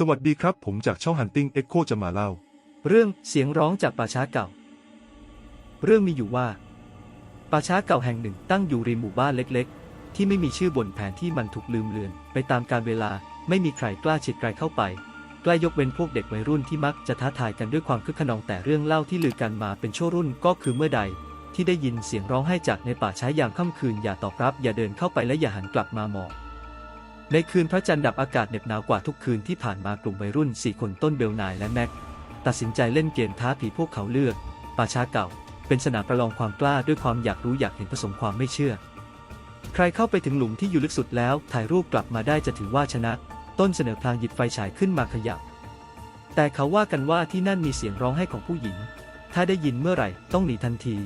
สวัสดีครับ ผมจากช่อง Hunting Echo จะมาเล่า เรื่องเสียงร้องจากป่าช้าเก่า เรื่องมีอยู่ว่า ป่าช้าเก่าแห่งหนึ่งตั้งอยู่ริมหมู่บ้านเล็กๆ ที่ไม่มีชื่อบนแผนที่มันถูกลืมเลือน ไปตามกาลเวลาไม่มีใครกล้าฉิดไกลเข้าไปใกล้ยกเว้นพวกเด็กวัยรุ่นที่มักจะท้าทายกันด้วยความคึกขนองแต่เรื่องเล่าที่ลือกันมาเป็นชั่วรุ่นก็คือเมื่อใด ที่ได้ยินเสียงร้องไห้จากในป่าช้ายามค่ำคืนอย่าตอบรับ อย่าเดินเข้าไปและอย่าหันกลับมามอง ในคืนพระจันทร์ดับอากาศเหน็บหนาวกว่าทุกคืนที่ผ่านมากลุ่มวัยรุ่นสี่คนต้นเบลนายและแม็ก ตัดสินใจเล่นเกมท้าผีพวกเขาเลือก ป่าช้าเก่า เป็นสนามประลองความกล้าด้วยความอยากรู้อยากเห็นผสมความไม่เชื่อ ใครเข้าไปถึงหลุมที่อยู่ลึกสุดแล้ว ถ่ายรูปกลับมาได้จะถือว่าชนะ ต้นเสนอพลางหยิบไฟฉายขึ้นมาขยับ แต่เขาว่ากันว่าที่นั่นมีเสียงร้องไห้ของผู้หญิง ถ้าได้ยินเมื่อไหร่ต้องหนีทันที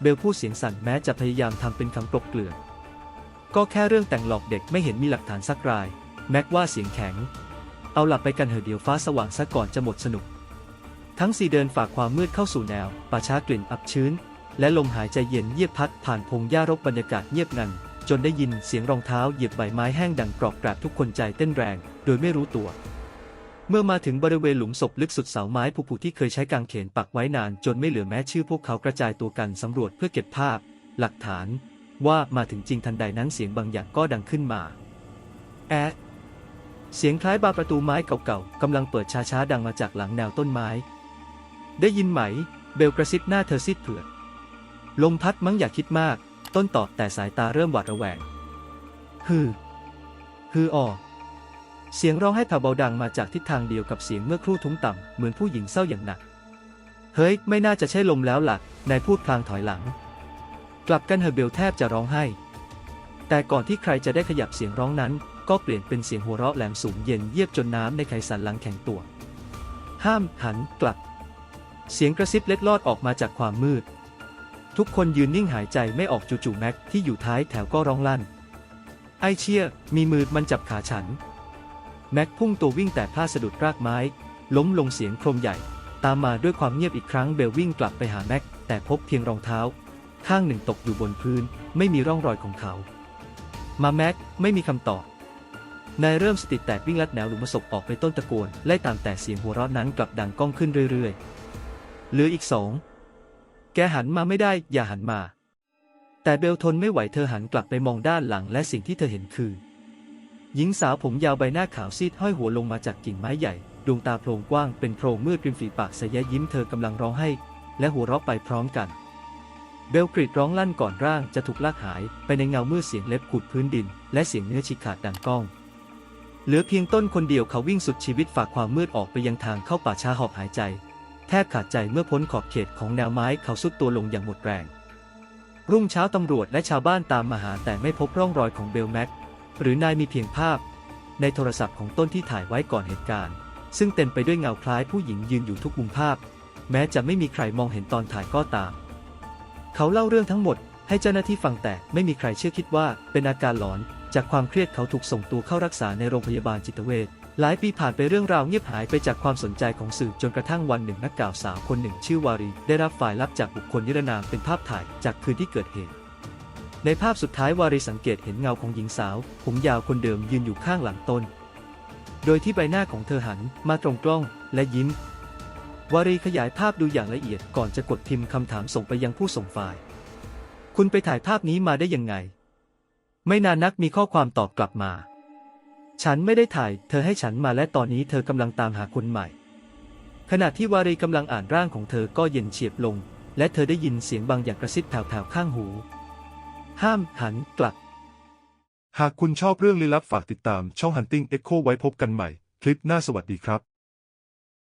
เบลพูดเสียงสั่นแม้จะพยายามทำเป็นคำกลบเกลื่อน ก็แค่เรื่องแต่งหลอกเด็กไม่เห็นมีหลักฐานสักราย แม็กว่าเสียงแข็ง เอาหลับไปกันเถอะเดี๋ยวฟ้าสว่างซะก่อนจะหมดสนุก ทั้งสี่เดินฝ่าความมืดเข้าสู่แนว ป่าช้ากลิ่นอับชื้น และลมหายใจเย็นเยียบพัดผ่านพงหญ้ารกบรรยากาศเงียบงัน จนได้ยินเสียงรองเท้าเหยียบใบไม้แห้งดังกรอบกราบทุกคนใจเต้นแรง โดยไม่รู้ตัว เมื่อมาถึงบริเวณหลุมศพลึกสุดเสาไม้ผุๆที่เคยใช้กางเขนปักไว้นาน จนไม่เหลือแม้ชื่อพวกเขากระจายตัวกันสำรวจเพื่อเก็บภาพ หลักฐาน ว่ามาถึงจริงทันใดนั้นเสียงบางอย่างก็ดังขึ้นมา แอะเสียงคล้ายบานประตูไม้เก่าๆกำลังเปิดช้าๆดังมาจากหลังแนวต้นไม้ ได้ยินไหม เบลกระซิบหน้าเธอซีดเผือดลมพัดมั้งอย่าคิดมาก ต้นตอบแต่สายตาเริ่มหวาดระแวงฮือฮืออ่อเสียงร้องให้แผ่วเบาดังมาจากทิศทางเดียวกับเสียงเมื่อครู่ทุ้งต่ำเหมือนผู้หญิงเศร้าอย่างหนัก เฮ้ย ไม่น่าจะใช่ลมแล้วล่ะนายพูดพลางถอยหลัง กลับกันเฮอะเบลแทบจะร้องไห้ แต่ก่อนที่ใครจะได้ขยับเสียงร้องนั้น ก็เปลี่ยนเป็นเสียงหัวเราะแหลมสูงเย็นเยียบจนน้ำในไขสันหลังแข็งตัว ห้ามหันกลับ เสียงกระซิบเล็ดลอดออกมาจากความมืด ทุกคนยืนนิ่งหายใจไม่ออกจู่ๆแม็กที่อยู่ท้ายแถวก็ร้องลั่น ไอเชียมีมือมันจับขาฉัน แม็กพุ่งตัววิ่งแต่พลาดสะดุดรากไม้ ล้มลงเสียงโครมใหญ่ ตามมาด้วยความเงียบอีกครั้งเบลวิ่งกลับไปหาแม็กแต่พบเพียงรองเท้า ข้างหนึ่งตกอยู่บนพื้น ไม่มีร่องรอยของเขา มาแม็กไม่มีคำตอบ นายเริ่มสติแตกวิ่งลัดแนวหลุมศพออกไปต้นตะโกนไล่ตามแต่เสียงหัวเราะนั้นกลับดังก้องขึ้นเรื่อยๆ เหลืออีกสอง แกหันมาไม่ได้ อย่าหันมา แต่เบลทนไม่ไหวเธอหันกลับไปมองด้านหลังและสิ่งที่เธอเห็นคือ หญิงสาวผมยาวใบหน้าขาวซีดห้อยหัวลงมาจากกิ่งไม้ใหญ่ ดวงตาโพรงกว้างเป็นโพรงมืดริมฝีปากสยะยิ้มเธอกำลังร้องไห้และหัวเราะไปพร้อมกัน เบลกรีดร้องลั่นก่อนร่างจะถูกลากหายไปในเงามืดเสียงเล็บขูดพื้นดิน และเสียงเนื้อฉีกขาดดังก้อง เหลือเพียงต้นคนเดียวเขาวิ่งสุดชีวิตฝากความมืดออกไปยังทางเข้าป่าช้าหอบหายใจ แทบขาดใจเมื่อพ้นขอบเขตของแนวไม้เขาสุดตัวลงอย่างหมดแรง รุ่งเช้าตำรวจและชาวบ้านตามมาหาแต่ไม่พบร่องรอยของเบลแม็กหรือนายมีเพียงภาพ ในโทรศัพท์ของต้นที่ถ่ายไว้ก่อนเหตุการณ์ ซึ่งเต็มไปด้วยเงาคล้ายผู้หญิงยืนอยู่ทุกมุมภาพ แม้จะไม่มีใครมองเห็นตอนถ่ายก็ตาม เขาเล่าเรื่องทั้งหมดให้เจ้าหน้าที่ฟังแต่ไม่มีใครเชื่อคิดว่าเป็นอาการหลอน จากความเครียดเขาถูกส่งตัวเข้ารักษาในโรงพยาบาลจิตเวชหลายปีผ่านไปเรื่องราวเงียบหายไปจากความสนใจของสื่อจนกระทั่งวันหนึ่งนักข่าวสาวคนหนึ่งชื่อวารี ได้รับฝ่ายลับจากบุคคลนิรนามเป็นภาพถ่ายจากคืนที่เกิดเหตุ ในภาพสุดท้ายวารีสังเกตเห็นเงาของหญิงสาว ผมยาวคนเดิมยืนอยู่ข้างหลังตน โดยที่ใบหน้าของเธอหันมาตรงกล้องและยิ้ม วารีขยายภาพดูอย่างละเอียดก่อนจะกดพิมพ์คำถามส่งไปยังผู้ส่งไฟล์ คุณไปถ่ายภาพนี้มาได้ยังไง ไม่นานนักมีข้อความตอบกลับมา ฉันไม่ได้ถ่าย เธอให้ฉันมาและตอนนี้เธอกำลังตามหาคนใหม่ ขณะที่วารีกำลังอ่านร่างของเธอก็เย็นเฉียบลง และเธอได้ยินเสียงบางอย่างกระซิบแผ่วๆข้างหู ห้ามหันกลับ หากคุณชอบเรื่องลี้ลับฝากติดตามช่อง Hunting Echo ไว้พบกันใหม่ คลิปหน้าสวัสดีครับ